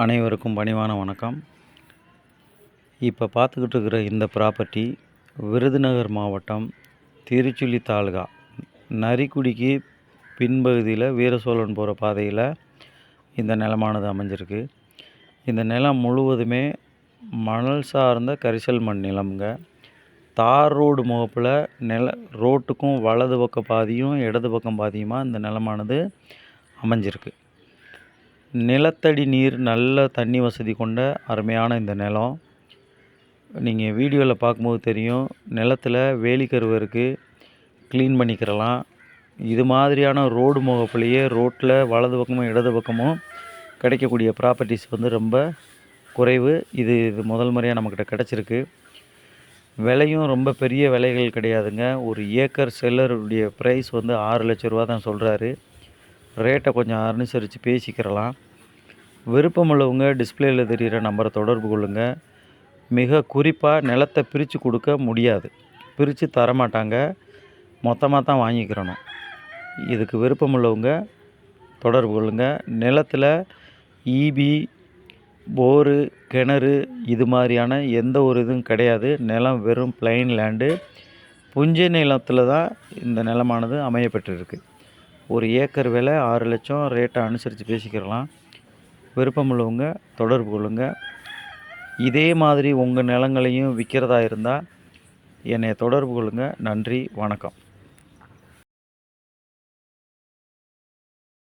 அனைவருக்கும் பணிவான வணக்கம். இப்போ பார்த்துக்கிட்டு இருக்கிற இந்த ப்ராப்பர்ட்டி விருதுநகர் மாவட்டம் திருச்சுழி தாலுகா. நரிக்குடிக்கு பின்பகுதியில் வீரசோழன் போகிற பாதையில் இந்த நிலமானது அமைஞ்சிருக்கு. இந்த நிலம் முழுவதுமே மணல் சார்ந்த கரிசல் மண் நிலம்ங்க. தார் ரோடு முகப்பில் நில ரோட்டுக்கும் வலது பக்க பாதியும் இடது பக்கம் பாதியுமா இந்த நிலமானது அமைஞ்சிருக்கு. நிலத்தடி நீர் நல்ல தண்ணி வசதி கொண்ட அருமையான இந்த நிலம். நீங்கள் வீடியோவில் பார்க்கும்போது தெரியும் நிலத்தில் வேலிக்கருவு இருக்குது க்ளீன் பண்ணிக்கிறலாம். இது மாதிரியான ரோடு முகப்புலையே ரோட்டில் வலது பக்கமும் இடது பக்கமும் கிடைக்கக்கூடிய ப்ராப்பர்ட்டிஸ் வந்து ரொம்ப குறைவு. இது இது முதல் முறையாக நம்மக்கிட்ட கிடச்சிருக்கு. விலையும் ரொம்ப பெரிய விலைகள் கிடையாதுங்க. ஒரு ஏக்கர் செல்லருடைய ப்ரைஸ் வந்து ஆறு லட்ச ரூபா தான் சொல்கிறாரு ரேட்டை கொஞ்சம் அனுசரித்து பேசிக்கிறலாம். விருப்பம் உள்ளவங்க டிஸ்பிளேயில் தெரிகிற நம்பரை தொடர்பு கொள்ளுங்கள் மிக குறிப்பாக நிலத்தை பிரித்து கொடுக்க முடியாது. பிரித்து தரமாட்டாங்க. மொத்தமாக தான் வாங்கிக்கிறணும். இதுக்கு விருப்பம் உள்ளவங்க தொடர்பு கொள்ளுங்கள் நிலத்தில் ஈபி போரு கிணறு இது மாதிரியான எந்த ஒரு இதுவும் கிடையாது. நிலம் வெறும் பிளைன் லேண்டு புஞ்சை நிலத்தில் தான் இந்த நிலமானது அமையப்பட்டிருக்கு ஒரு ஏக்கர் விலை ஆறு லட்சம் ரேட்டை அனுசரித்து பேசிக்கிறலாம். விருப்பமுள்ளவங்க தொடர்பு கொள்ளுங்கள் இதே மாதிரி உங்கள் நிலங்களையும் விற்கிறதா இருந்தால் என்னை தொடர்பு கொள்ளுங்கள் நன்றி வணக்கம்.